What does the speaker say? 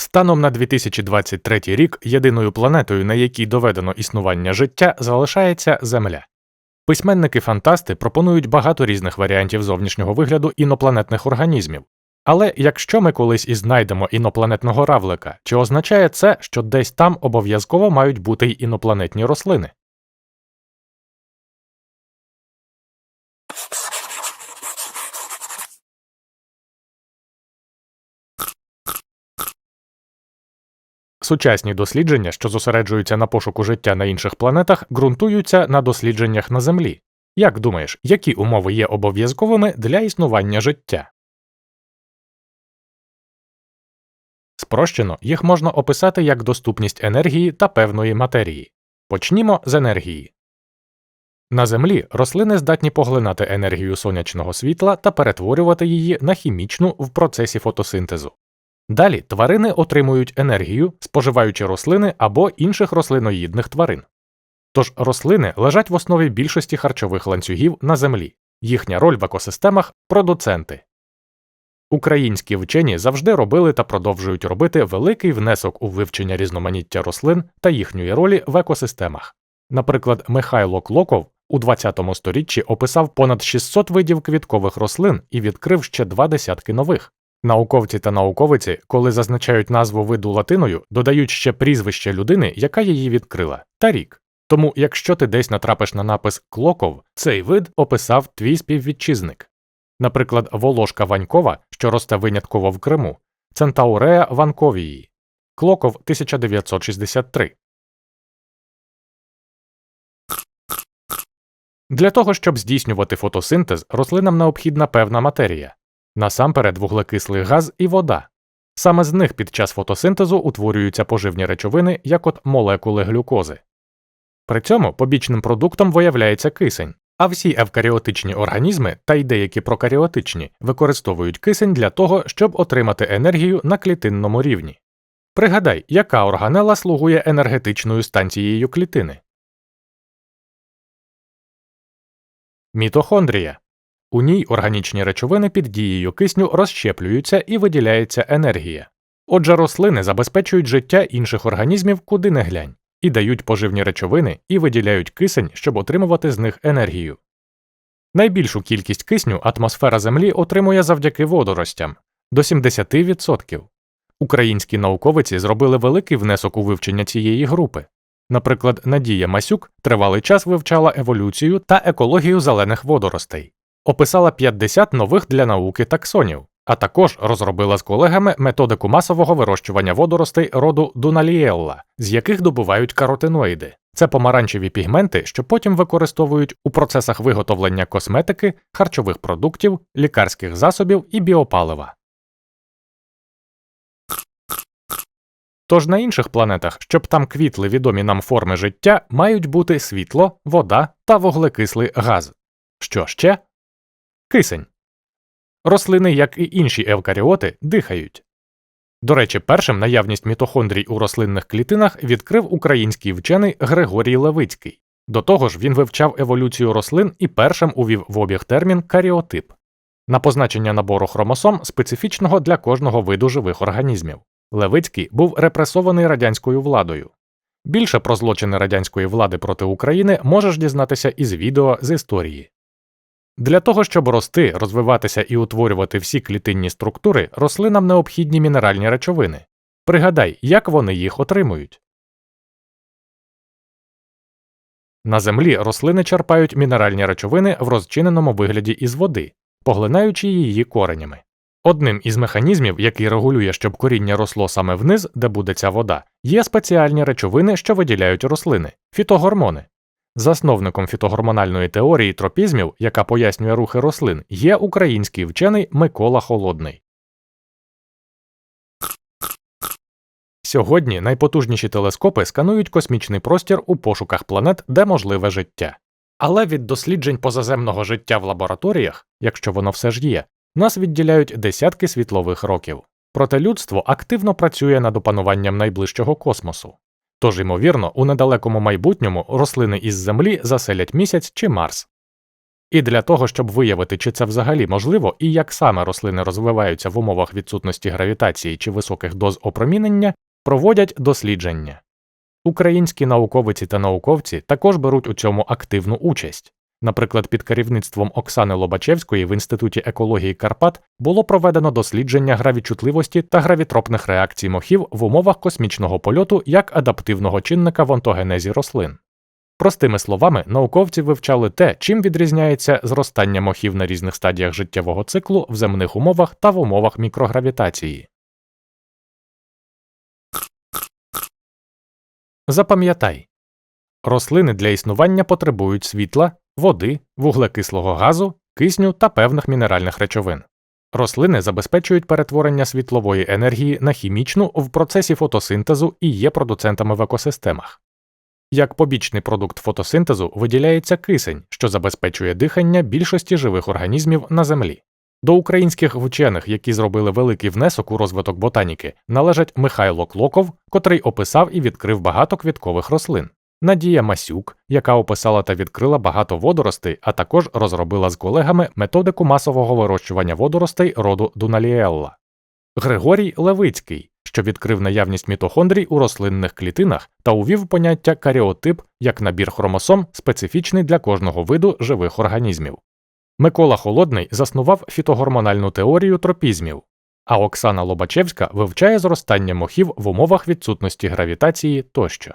Станом на 2023 рік єдиною планетою, на якій доведено існування життя, залишається Земля. Письменники-фантасти пропонують багато різних варіантів зовнішнього вигляду інопланетних організмів. Але якщо ми колись і знайдемо інопланетного равлика, чи означає це, що десь там обов'язково мають бути й інопланетні рослини? Сучасні дослідження, що зосереджуються на пошуку життя на інших планетах, ґрунтуються на дослідженнях на Землі. Як думаєш, які умови є обов'язковими для існування життя? Спрощено їх можна описати як доступність енергії та певної матерії. Почнімо з енергії. На Землі рослини здатні поглинати енергію сонячного світла та перетворювати її на хімічну в процесі фотосинтезу. Далі тварини отримують енергію, споживаючи рослини або інших рослиноїдних тварин. Тож рослини лежать в основі більшості харчових ланцюгів на землі, їхня роль в екосистемах продуценти. Українські вчені завжди робили та продовжують робити великий внесок у вивчення різноманіття рослин та їхньої ролі в екосистемах. Наприклад, Михайло Клоков у 20 сторіччі описав понад 600 видів квіткових рослин і відкрив ще два десятки нових. Науковці та науковиці, коли зазначають назву виду латиною, додають ще прізвище людини, яка її відкрила, та рік. Тому, якщо ти десь натрапиш на напис Клоков, цей вид описав твій співвітчизник. Наприклад, волошка ванькова, що росте винятково в Криму, Центаурея ванковії, Клоков 1963. Для того, щоб здійснювати фотосинтез, рослинам необхідна певна матерія насамперед вуглекислий газ і вода. Саме з них під час фотосинтезу утворюються поживні речовини, як от молекули глюкози. При цьому побічним продуктом виявляється кисень, а всі евкаріотичні організми та й деякі прокаріотичні використовують кисень для того, щоб отримати енергію на клітинному рівні. Пригадай, яка органела слугує енергетичною станцією клітини. Мітохондрія у ній органічні речовини під дією кисню розщеплюються і виділяється енергія. Отже, рослини забезпечують життя інших організмів куди не глянь, і дають поживні речовини і виділяють кисень, щоб отримувати з них енергію. Найбільшу кількість кисню атмосфера Землі отримує завдяки водоростям до 70%. Українські науковиці зробили великий внесок у вивчення цієї групи. Наприклад, Надія Масюк тривалий час вивчала еволюцію та екологію зелених водоростей описала 50 нових для науки таксонів, а також розробила з колегами методику масового вирощування водоростей роду Дуналіелла, з яких добувають каротиноїди. Це помаранчеві пігменти, що потім використовують у процесах виготовлення косметики, харчових продуктів, лікарських засобів і біопалива. Тож на інших планетах, щоб там квітли відомі нам форми життя, мають бути світло, вода та вуглекислий газ. Що ще? Кисень. Рослини, як і інші евкаріоти, дихають. До речі, першим наявність мітохондрій у рослинних клітинах відкрив український вчений Григорій Левицький. До того ж, він вивчав еволюцію рослин і першим увів в обіг термін каріотип на позначення набору хромосом, специфічного для кожного виду живих організмів. Левицький був репресований радянською владою. Більше про злочини радянської влади проти України можеш дізнатися із відео з історії. Для того, щоб рости, розвиватися і утворювати всі клітинні структури, рослинам необхідні мінеральні речовини. Пригадай, як вони їх отримують. На землі рослини черпають мінеральні речовини в розчиненому вигляді із води, поглинаючи її коренями. Одним із механізмів, який регулює, щоб коріння росло саме вниз, де буде ця вода, є спеціальні речовини, що виділяють рослини фітогормони. Засновником фітогормональної теорії тропізмів, яка пояснює рухи рослин, є український вчений Микола Холодний. Сьогодні найпотужніші телескопи сканують космічний простір у пошуках планет, де можливе життя. Але від досліджень позаземного життя в лабораторіях, якщо воно все ж є, нас відділяють десятки світлових років. Проте людство активно працює над опануванням найближчого космосу. Тож, ймовірно, у недалекому майбутньому рослини із Землі заселять місяць чи Марс. І для того, щоб виявити, чи це взагалі можливо і як саме рослини розвиваються в умовах відсутності гравітації чи високих доз опромінення, проводять дослідження. Українські науковиці та науковці також беруть у цьому активну участь. Наприклад, під керівництвом Оксани Лобачевської в Інституті екології Карпат було проведено дослідження гравічутливості та гравітропних реакцій мохів в умовах космічного польоту як адаптивного чинника в онтогенезі рослин. Простими словами, науковці вивчали те, чим відрізняється зростання мохів на різних стадіях життєвого циклу в земних умовах та в умовах мікрогравітації. Запам'ятай рослини для існування потребують світла, води, вуглекислого газу, кисню та певних мінеральних речовин. Рослини забезпечують перетворення світлової енергії на хімічну в процесі фотосинтезу і є продуцентами в екосистемах. Як побічний продукт фотосинтезу виділяється кисень, що забезпечує дихання більшості живих організмів на землі. До українських вчених, які зробили великий внесок у розвиток ботаніки, належать Михайло Клоков, котрий описав і відкрив багато квіткових рослин, Надія Масюк, яка описала та відкрила багато водоростей, а також розробила з колегами методику масового вирощування водоростей роду Дуналіелла. Григорій Левицький, що відкрив наявність мітохондрій у рослинних клітинах та увів поняття каріотип як набір хромосом, специфічний для кожного виду живих організмів. Микола Холодний заснував фітогормональну теорію тропізмів, а Оксана Лобачевська вивчає зростання мохів в умовах відсутності гравітації тощо.